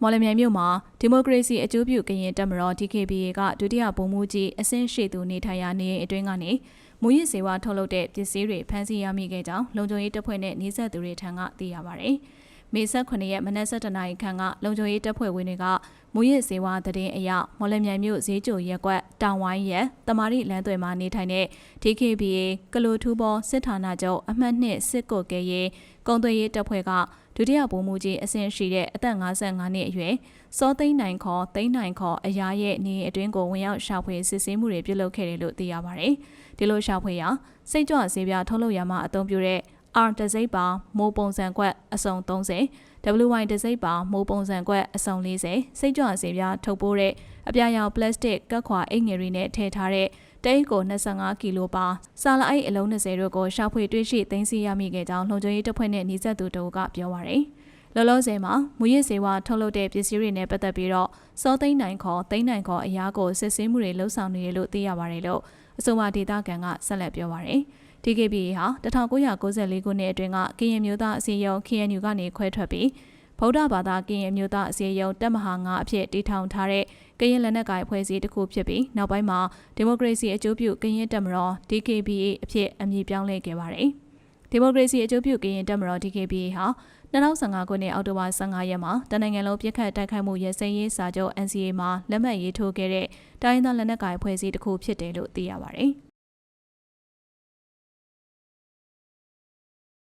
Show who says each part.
Speaker 1: မော်လမြိုင်မြို့မှာဒီမိုကရေစီအကျိုးပြုကရင်တပ်မတော် DKBA ကဒုတိယဗိုလ်မှူးကြီးအဆင့်ရှိသူနေထိုင်ရာနေအိမ်အတွင်းကနေမူရစ်စေဝါထုတ်လုပ်တဲ့ပစ္စည်းတွေဖမ်းဆီးရမိခဲ့ကြောင်းလုံခြုံရေးတပ်ဖွဲ့နဲ့နှိစက်သူတွေထံကသိရပါဗျ။မေ18ရက်မနက်7:00နာရီခန့်ကလုံခြုံရေးတပ်ဖွဲ့ဝင်တွေက မူရစ်စေဝါသတင်းအရမော်လမြိုင်မြို့ဈေးကြိုရက်ကွက်တောင်ဝိုင်းရက်တမာရီလမ်းသွယ်မှာနေထိုင်တဲ့ DKBA ကလိုထူးဘောစစ်ဌာနချုပ်အမှတ်2စစ်ကုတ်ကဲရေးကုံသွေးရေးတပ်ဖွဲ့ကဒုတိယဗိုလ်မှူးကြီးအဆင့်ရှိတဲ့အသက်55နှစ်အရွယ်စောသိန်းနိုင်ခေါ်သိန်းနိုင်ခေါ်အရာရဲ့နေအတွင်းကိုဝင်ရောက်ရှာဖွေစစ်ဆေးမှုတွေပြုလုပ်ခဲ့တယ်လို့သိရပါတယ်။ဒီလိုရှာဖွေရာစိတ်ကြွဆေးပြားထုတ်လုပ်ရမှာအသုံးပြုတဲ့ R တစိမ့်ပါမိုးပုံစံကွက်အစုံ30 WY တစိမ့်ပါမိုးပုံစံကွက်အစုံ40စိတ်ကြွဆေးပြားထုတ်ပိုးတဲ့အပြာရောင်ပလတ်စတစ်ကတ်ခွာအိတ်ငယ်တွေနဲ့ထည့်ထားတဲ့တိတ်ကို25ကီလိုပါစာလအိတ်အလုံး20တို့ကိုရှာဖွေတွေ့ရှိသိမ်းဆည်းရမိခဲ့ကြောင်းလုံခြုံရေးတပ်ဖွဲ့နဲ့နှိစက်သူတို့ကပြောပါရယ်လောလောဆယ်မှာမူရစ်စေဝါထုတ်လုပ်တဲ့ပစ္စည်းတွေနဲ့ပတ်သက်ပြီးတော့စောသိန်းနိုင်ခေါ်သိန်းနိုင်ခေါ်အရာကိုစစ်ဆေးမှုတွေလှုပ်ဆောင်နေတယ်လို့သိရပါတယ်လို့အဆိုပါဒေသခံကဆက်လက်ပြောပါရယ် DKB ဟာ1994ခုနှစ်အတွင်းကကရင်မျိုးသားအစည်းအရုံး KNU ကနေခွဲထွက်ပြီးဗုဒ္ဓဘာသာကရင်မျိုးသားအစည်းအရုံးတပ်မဟာ9အဖြစ်တည်ထောင်ထားတဲ့ကရင်လက်နက်ကိုင်အဖွဲ့အစည်းတစ်ခုဖြစ်ပြီးနောက်ပိုင်းမှာဒီမိုကရေစီအကျိုးပြုကရင်တပ်မတော် DKBA အဖြစ်အမည်ပြောင်းလဲခဲ့ပါတယ်။ဒီမိုကရေစီအကျိုးပြုကရင်တပ်မတော် DKBA ဟာ2015ခုနှစ်အောက်တိုဘာ15ရက်မှာတနင်္ဂနွေလုံးပြစ်ခတ်တိုက်ခိုက်မှုရဲစဲရေးစာချုပ် NCA မှာလက်မှတ်ရေးထိုးခဲ့တဲ့တိုင်းဒေသလက်နက်ကိုင်အဖွဲ့အစည်းတစ်ခုဖြစ်တယ်လို့သိရပါတယ်။